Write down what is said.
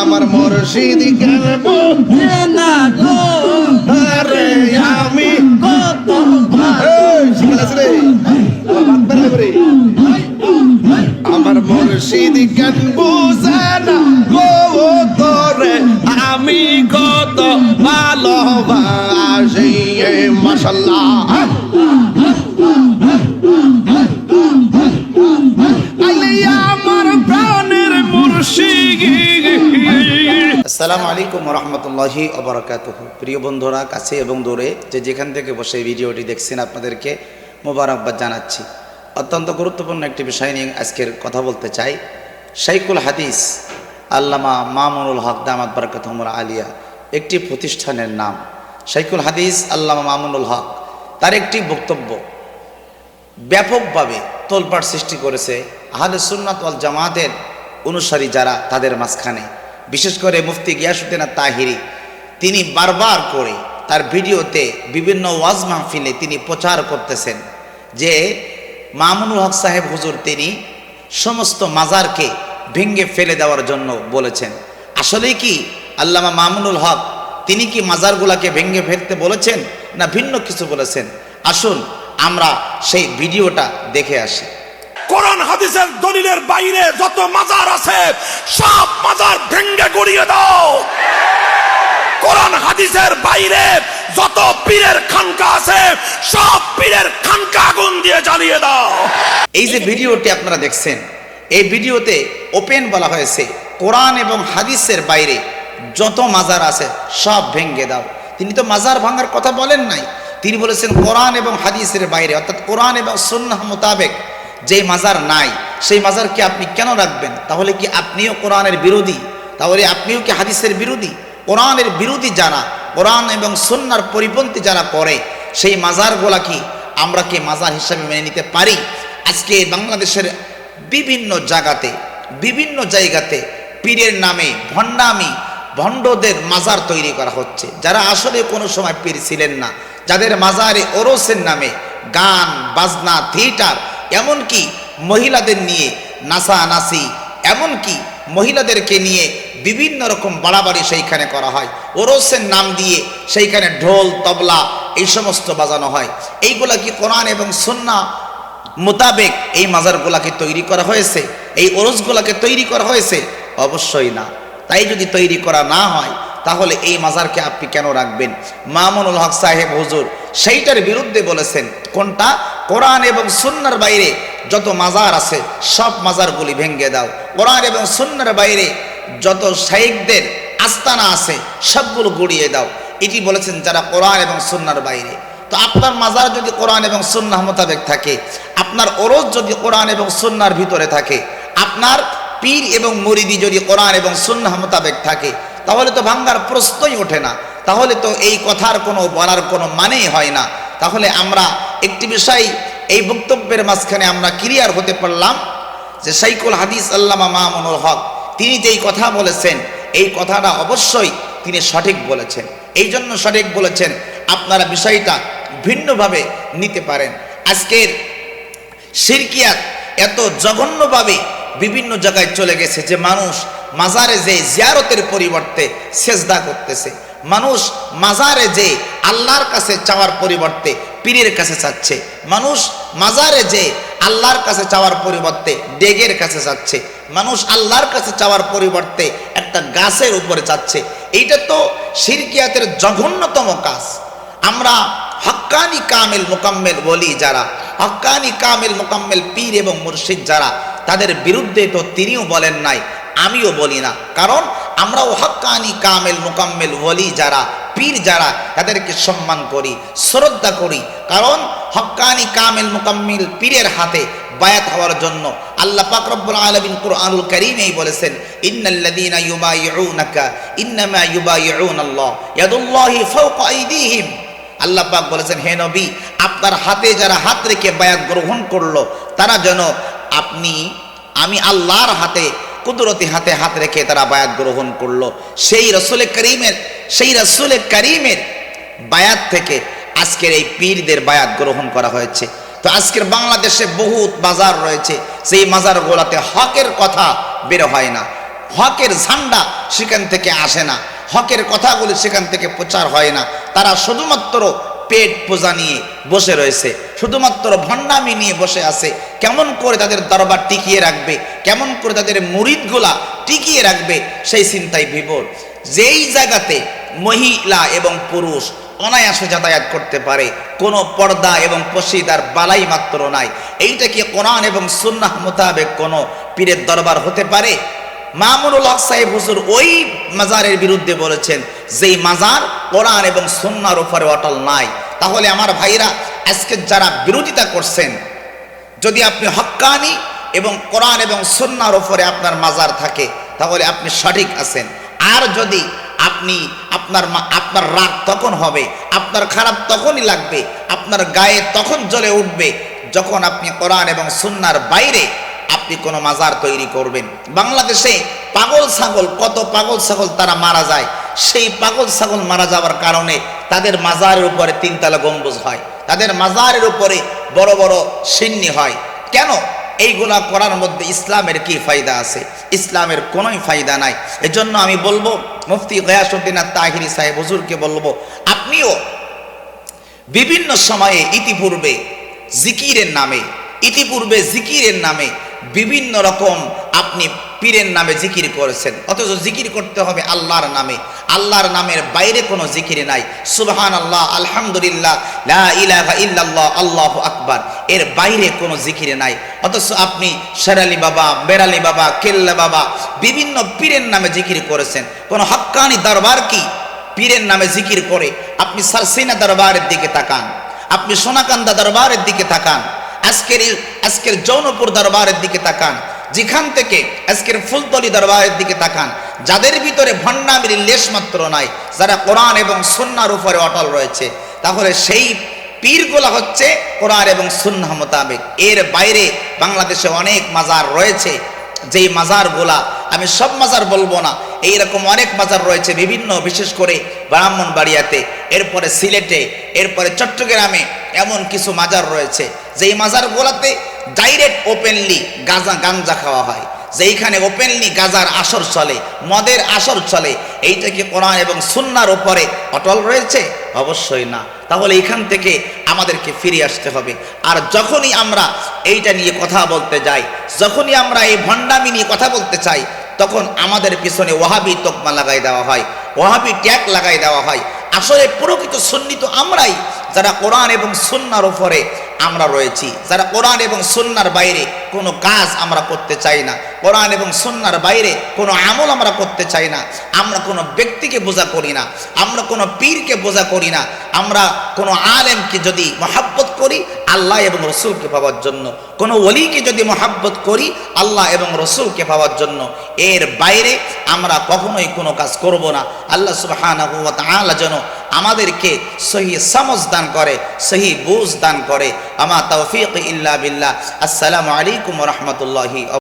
আমার মুর্শিদ গেলব না গো। আরে আমি কত? আমার মুর্শিদ জ্ঞান না? গো তোরে আমি কত ভালোবাসি মাশাল্লাহ। আসসালামু আলাইকুম রহমতুল্লাহি অবরাকাত প্রিয় বন্ধুরা, কাছে এবং দূরে যে যেখান থেকে বসে ভিডিওটি দেখছেন আপনাদেরকে মোবারকবাদ জানাচ্ছি। অত্যন্ত গুরুত্বপূর্ণ একটি বিষয় নিয়ে আজকের কথা বলতে চাই। শাইকুল হাদিস, আল্লামা মামুনুল হক দামাত বরকতমুর আলিয়া, একটি প্রতিষ্ঠানের নাম। শাইকুল হাদিস, আল্লামা মামুনুল হক, তার একটি বক্তব্য, ব্যাপকভাবে তোলপাড় সৃষ্টি করেছে আহলে সুন্নাত জামাতের অনুসারী যারা তাদের মাঝখানে। বিশেষ করে মুফতি গিয়াসুদ্দিন তাহিরি তিনি বারবার করে তার ভিডিওতে বিভিন্ন ওয়াজ মাহফিলে তিনি প্রচার করতেছেন যে মামুনুল হক সাহেব হুজুর তিনি সমস্ত মাজারকে ভেঙ্গে ফেলে দেওয়ার জন্য বলেছেন। আসলেই কি আল্লামা মামুনুল হক তিনি কি মাজারগুলাকে ভেঙ্গে ফেলতে বলেছেন না ভিন্ন কিছু বলেছেন? আসুন আমরা সেই ভিডিওটা দেখে আসি। কোরআন হাদিসের দলিলের বাইরে যত মাজার আছে সব মাজার ভেঙ্গে গড়িয়ে দাও। কোরআন হাদিসের বাইরে যত পীরের খানকা আছে, সব পীরের খানকা আগুন দিয়ে জ্বালিয়ে দাও। এই যে ভিডিওটি আপনারা দেখছেন, এই ভিডিওতে ওপেন বলা হয়েছে, কোরআন এবং হাদিসের বাইরে যত মাজার আছে, সব ভেঙ্গে দাও। তিনি তো মাজার ভাঙার কথা বলেন নাই। তিনি বলেছেন, কোরআন এবং হাদিসের বাইরে, অর্থাৎ কোরআন এবং সুন্নাহ মোতাবেক যে মাজার নাই সেই মাজারকে আপনি কেন রাখবেন? তাহলে কি আপনিও কোরআনের বিরোধী? তাহলে আপনিও কি হাদিসের বিরোধী? কোরআনের বিরোধী যারা, কোরআন এবং সন্ন্যার পরিপন্থী যারা করে, সেই মাজারগুলা কি আমরা কি মাজার হিসাবে মেনে নিতে পারি? আজকে বাংলাদেশের বিভিন্ন জায়গাতে বিভিন্ন জায়গাতে পীরের নামে ভণ্ডামি, ভণ্ডদের মাজার তৈরি করা হচ্ছে। যারা আসলে কোনো সময় পীর ছিলেন না, যাদের মাজারে ওরসের নামে গান, বাজনা, থিয়েটার, এমনকি মহিলাদের নিয়ে নাচানাচি এমনকি মহিলাদেরকে নিয়ে বিভিন্ন রকম বাড়াবাড়ি সেইখানে করা হয়। ওরসের নাম দিয়ে সেইখানে ঢোল, তবলা এই সমস্ত বাজানো হয়। এইগুলা কি কোরআন এবং সন্না মোতাবেক এই মাজারগুলাকে তৈরি করা হয়েছে? এই ওরসগুলাকে তৈরি করা হয়েছে? অবশ্যই না। তাই যদি তৈরি করা না হয়, তাহলে এই মাজারকে আপনি কেন রাখবেন? মামুনুল হক সাহেব হুজুর সেইটার বিরুদ্ধে বলেছেন, কোনটা? কোরআন এবং সুন্নার বাইরে যত মাজার আছে, সব মাজারগুলি ভেঙ্গে দাও। কোরআন এবং সুন্নার বাইরে যত শাইকদের আস্তানা আছে, সবগুলো গড়িয়ে দাও। এটি বলেছেন যারা কোরআন এবং সুন্নার বাইরে। তো আপনার মাজার যদি কোরআন এবং সুন্নাহ মোতাবেক থাকে, আপনার ওরজ যদি কোরআন এবং সুন্নার ভিতরে থাকে, আপনার পীর এবং মরিদি যদি কোরআন এবং সুন্নাহ মোতাবেক থাকে, তাহলে তো ভাঙ্গার প্রশ্নই ওঠে না। তাহলে তো এই কথার কোনো বলার কোনো মানেই হয় না। তাহলে আমরা একটি বিষয় এই বক্তব্যের মাঝখানে আমরা ক্লিয়ার হতে পারলাম যে সাইকুল হাদিস আল্লামা মামুনুল হক, তিনি যেই কথা বলেছেন, এই কথাটা অবশ্যই তিনি সঠিক বলেছেন। এই জন্য সঠিক বলেছেন, আপনারা বিষয়টা ভিন্নভাবে নিতে পারেন। আজকের সিরকিয়াত এত জঘন্যভাবে বিভিন্ন জায়গায় চলে গেছে যে মানুষ মাজারে যে জিয়ারতের পরিবর্তে সেজদা করতেছে। মানুষ মাজারে যে আল্লাহর কাছে চাওয়ার পরিবর্তে পীরের কাছে চাচ্ছে মানুষ মাজারে যে আল্লাহর কাছে চাওয়ার পরিবর্তে ডেগের কাছে চাচ্ছে মানুষ আল্লাহর কাছে চাওয়ার পরিবর্তে একটা গাছের উপরে চাচ্ছে এইটা তো সিরকিয়াতের জঘন্যতম কাজ। আমরা হক্কানি কামেল মোকাম্মেল বলি যারা, হক্কানি কামেল মোকাম্মেল পীর এবং মুর্শিদ যারা, তাদের বিরুদ্ধে তো তিনিও বলেন নাই, আমিও বলি না। কারণ আমরাও হক্কানি কামেল মোকাম্মেল বলি যারা, পীর যারা, তাদেরকে সম্মান করি, শ্রদ্ধা করি। কারণ হক্কানি কামেল মোকাম্মিল পীরের হাতে বায়াত হওয়ার জন্য আল্লাহ পাক রব্বুল আলামিন কুরআনুল কারীমেই বলেছেন, ইন্নাল্লাযীনা ইউবাইউনাকা, ইন্নামা ইউবাইউনাল্লাহ, ইয়াদুল্লাহি ফাওকা আইদিহিম। আল্লাহ পাক বলেছেন, হে নবী, আপনার হাতে যারা হাত রেখে বায়াত গ্রহণ করল, তারা যেন আপনি, আমি আল্লাহর হাতে কুদরতি হাতে হাত রেখে তারা বায়াত গ্রহণ করল। সেই রসুল করিমের, সেই রসুল করিমের বায়াত থেকে আজকের এই পীরদের বায়াত গ্রহণ করা হয়েছে। তো আজকের বাংলাদেশে বহুত বাজার রয়েছে, সেই মাজারগুলোতে হকের কথা বের হয় না। হকের ঝান্ডা সেখান থেকে আসে না। হকের কথাগুলি সেখান থেকে প্রচার হয় না। তারা শুধুমাত্র পেট পূজা নিয়ে বসে রয়েছে। শুধুমাত্র ভণ্ডামি নিয়ে বসে আছে, কেমন করে তাদের দরবার টিকিয়ে রাখবে, কেমন করে তাদের মুরিদগুলা টিকিয়ে রাখবে, সেই চিন্তায় বিভোর যেই জায়গাতে মহিলা এবং পুরুষ অনায়াসে যাতায়াত করতে পারে, কোনো পর্দা এবং পশিদার বালাই মাত্র নাই। এইটা কি কোরআন এবং সুন্নাহ মোতাবেক কোনো পীরের দরবার হতে পারে? মামুনুল হক সাহেব হুজুর ওই মাজারের বিরুদ্ধে বলেছেন, যেই মাজার কোরআন এবং সুন্নার উপরে অটল নাই, তাহলে আমার ভাইরা আজকে যারা বিরোধিতা করছেন, যদি আপনি হক্কানি এবং কোরআন এবং সুন্নার ওপরে আপনার মাজার থাকে, তাহলে আপনি সঠিক আছেন। আর যদি আপনি আপনার আপনার রাগ তখন হবে, আপনার খারাপ তখনই লাগবে, আপনার গায়ে তখন জ্বলে উঠবে, যখন আপনি কোরআন এবং সুন্নার বাইরে আপনি কোনো মাজার তৈরি করবেন। বাংলাদেশে পাগল ছাগল, কত পাগল ছাগল তারা মারা যায় সেই পাগল ছাগল মারা যাওয়ার কারণে তাদের মাজারের উপরে তিনতলা গম্বুজ হয়। তাদের মাজারের উপরে বড় বড় সিন্নি হয়। কেন? এইগুলা করার মধ্যে ইসলামের কি ফায়দা আছে? ইসলামের কোনোই ফায়দা নাই। এজন্য আমি বলব, মুফতি গয়াসুদ্দিন তাহিরি সাহেব, হুজুরকে বলব, আপনিও বিভিন্ন সময়ে ইতিপূর্বে জিকিরের নামে, ইতিপূর্বে জিকিরের নামে বিভিন্ন রকম আপনি পীরের নামে জিকির করেছেন। অথচ জিকির করতে হবে আল্লাহর নামে। আল্লাহর নামের বাইরে কোনো জিকির নাই। সুবহান আল্লাহ আলহামদুলিল্লাহ, লা আল্লাহু আকবার। এর বাইরে কোনো জিকির নাই। অথচ আপনি শেরালি বাবা বেরালি বাবা, কেল্লা বাবা, বিভিন্ন পীরের নামে জিকির করেছেন। কোনো হক্কানি দরবার কি পীরের নামে জিকির করে? আপনি সারসিনা দরবারের দিকে তাকান। আপনি সোনাকান্দা দরবারের দিকে তাকান। আজকের আজকের জৌনপুর দরবারের দিকে তাকান। যেখান থেকে আজকের ফুলতলি দরবারের দিকে তাকান, যাদের ভিতরে ভণ্ডামির লেশ মাত্র নাই, যারা কোরআন এবং সুন্নার উপরে অটল রয়েছে, তাহলে সেই পীরগুলা হচ্ছে কোরআন এবং সুন্নাহ মোতাবেক। এর বাইরে বাংলাদেশে অনেক মাজার রয়েছে, যেই মাজারগুলা আমি সব মাজার বলব না, এইরকম অনেক মাজার রয়েছে বিভিন্ন, বিশেষ করে ব্রাহ্মণবাড়িয়াতে, এরপরে সিলেটে, এরপরে চট্টগ্রামে এমন কিছু মাজার রয়েছে, যেই মাজারগুলাতে ডাইরেক্ট ওপেনলি গাঁজা গাঞ্জা খাওয়া হয়। যেইখানে ওপেনলি গাজার আসর চলে, মদের আসর চলে, এইটা কি কোরআন এবং সুন্নার উপরে অটল রয়েছে? অবশ্যই না। তাহলে এখান থেকে আমাদেরকে ফিরে আসতে হবে। আর যখনই আমরা এইটা নিয়ে কথা বলতে যাই, যখনই আমরা এই ভণ্ডামি নিয়ে কথা বলতে চাই, তখন আমাদের পিছনে ওহাবি তোকমা লাগাই দেওয়া হয় ওহাবি ট্যাগ লাগাই দেওয়া হয়। আসলে প্রকৃত সুন্নিত আমরাই, যারা কোরআন এবং সুন্নার উপরে আমরা রয়েছি। যারা কোরআন এবং সন্ন্যার বাইরে কোনো কাজ আমরা করতে চাই না, কোরআন এবং সন্ন্যার বাইরে কোনো আমল আমরা করতে চাই না, আমরা কোনো ব্যক্তিকে বোঝা করি না, আমরা কোনো পীরকে বোঝা করি না, আমরা কোনো আলেমকে যদি মহাব্বত করি আল্লাহ এবং রসুলকে পাওয়ার জন্য। কোনো অলিকে যদি মহাব্বত করি, আল্লাহ এবং রসুলকে পাওয়ার জন্য। এর বাইরে আমরা কখনোই কোনো কাজ করব না। আল্লাহ সুবাহ যেন আমাদেরকে সহি সমজ দান করে, সহি বুঝ দান করে। আমা তৌফিক ইল্লা বিল্লাহ। আসসালামু আলাইকুম রহমতুল্লাহি